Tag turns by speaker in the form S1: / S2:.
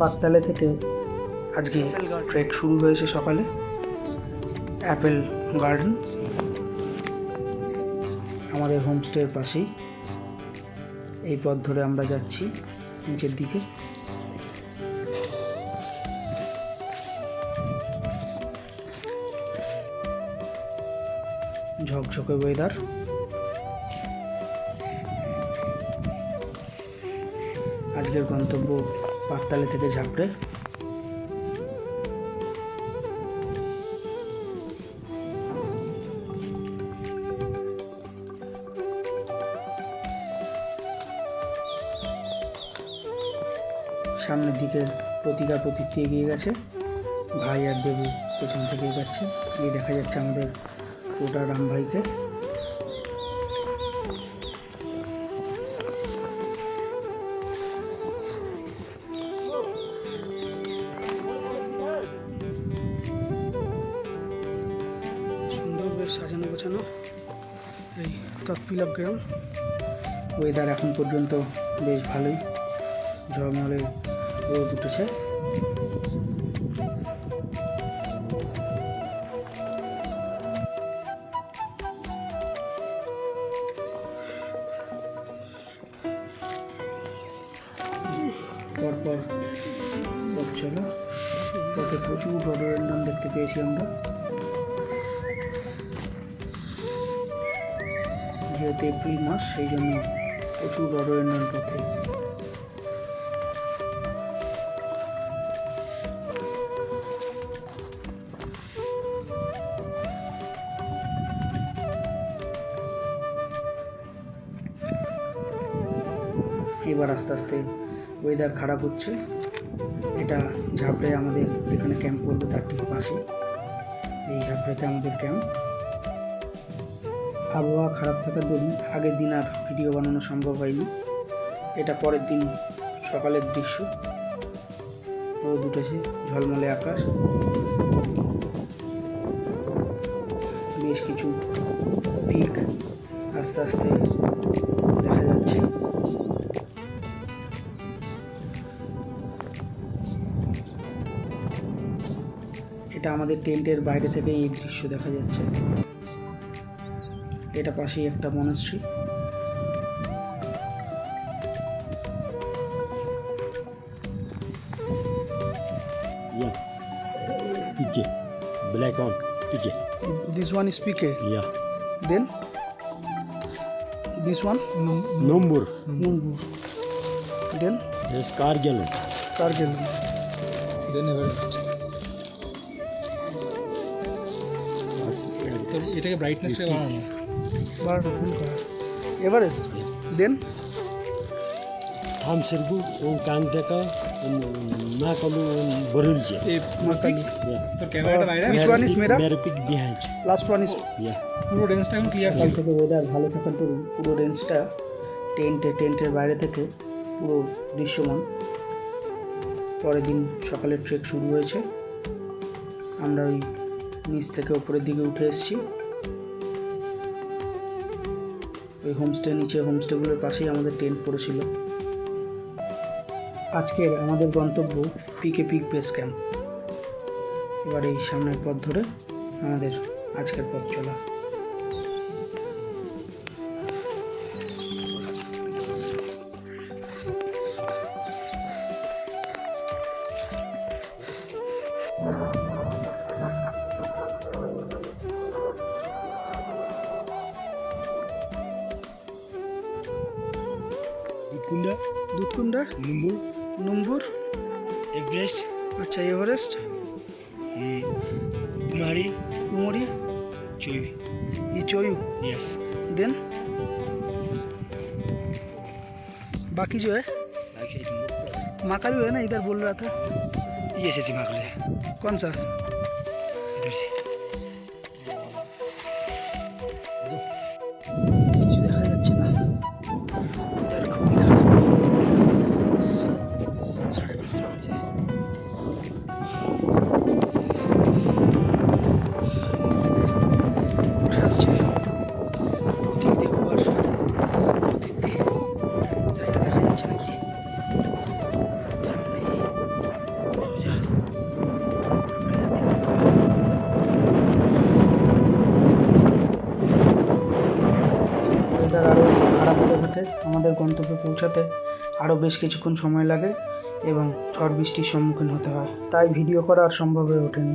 S1: পাকতালে থেকে আজকে ট্রেক শুরু হয়েছে সকালে। অ্যাপেল গার্ডেন আমাদের হোমস্টের পাশেই। এই পথ ধরে আমরা যাচ্ছি নিচের দিকে। ঝকঝকে ওয়েদার আজকের গন্তব্য পাকতালে থেকে ঝাপড়ে। সামনের দিকে প্রতিকা প্রতিটি এগিয়ে গেছে। ভাই আর দেবী পেছন থেকে এগাচ্ছে। এই দেখা যাচ্ছে আমাদের ওটা রাম ভাইকে তৎপিলক গ্রাম ওয়েদার এখন পর্যন্ত বেশ ভালোই। ঝলমলে রোদ উঠেছে। পরপর চলা। পথে প্রচুর রডোরেন্ডন দেখতে পেয়েছি আমরা। যেহেতু এপ্রিল মাস, সেই জন্য প্রচুর রডোরেন্ডন পথে। এবার আস্তে আস্তে ওয়েদার খারাপ হচ্ছে। এটা ঝাপড়ে আমাদের যেখানে ক্যাম্প করবে তার ঠিক পাশে এই ঝাপড়েতে আমাদের ক্যাম্প আবহাওয়া খারাপ থাকার দরুন আগের দিন আর ভিডিও বানানো সম্ভব হয়নি। এটা পরের দিন সকালের দৃশ্য। রোদ উঠেছে, ঝলমলে আকাশ। বেশ কিছু পিক আস্তে আস্তে দেখা যাচ্ছে। এটা আমাদের টেন্টের বাইরে থেকে এই দৃশ্য দেখা যাচ্ছে। এটা পাশেই একটা monastery.
S2: PK. Black on. PK.
S1: This one is PK
S2: Yeah.
S1: Then this one
S2: Number.
S1: Then
S2: Yes, Cargill.
S1: Cargill
S3: then Everest এটাকে ব্রাইটনেস বাড়ানো
S1: বারোটা Everest then
S2: on Nakalu, on Borulje.
S3: এই
S1: মাকালি
S2: Yeah.
S3: তোর ক্যামেরাটা বাইরে
S1: Which one is Mera?
S2: Merapik behind.
S1: Last one is
S2: Yeah.
S3: পুরো রেঞ্জটা এখন ক্লিয়ার ছিল
S1: থেকে ওয়েদার ভালো থাকার দরুন পুরো রেঞ্জটা টেন্টে টেন্টের বাইরে থেকে পুরো দৃশ্যমান পরের দিন সকালের ট্রেক শুরু হয়েছে আমরা ওই নিচ থেকে ওপরের দিকে উঠে এসেছি ওই হোমস্টে নিচে হোমস্টেগুলোর পাশেই আমাদের টেন্ট পড়েছিল। আজকের আমাদের গন্তব্য পিকে পিক বেস ক্যাম্প এবার এই সামনের পথ ধরে আমাদের আজকের পথ চলা।
S2: Kunda,
S1: दूधकुंड
S2: दूधकुंड
S1: निंबूर
S2: निंबूर
S1: एव्हरेस्ट अच्छा
S2: एव्हरेस्ट
S1: कुमारी
S2: कुमोरी
S1: चोयू चोयू
S2: यस
S1: देन बाकी जो है
S2: माका
S1: भी है ना इधर बोल रहा था
S2: ये से माका
S1: कौन सा
S2: इधर से
S1: ওয়েদার আরও খারাপ হতে থাকে আমাদের গন্তব্যে পৌঁছাতে আরও বেশ কিছুক্ষণ সময় লাগে এবং ঝড় বৃষ্টির সম্মুখীন হতে হয়। তাই ভিডিও করা আর সম্ভব হয়ে ওঠেনি।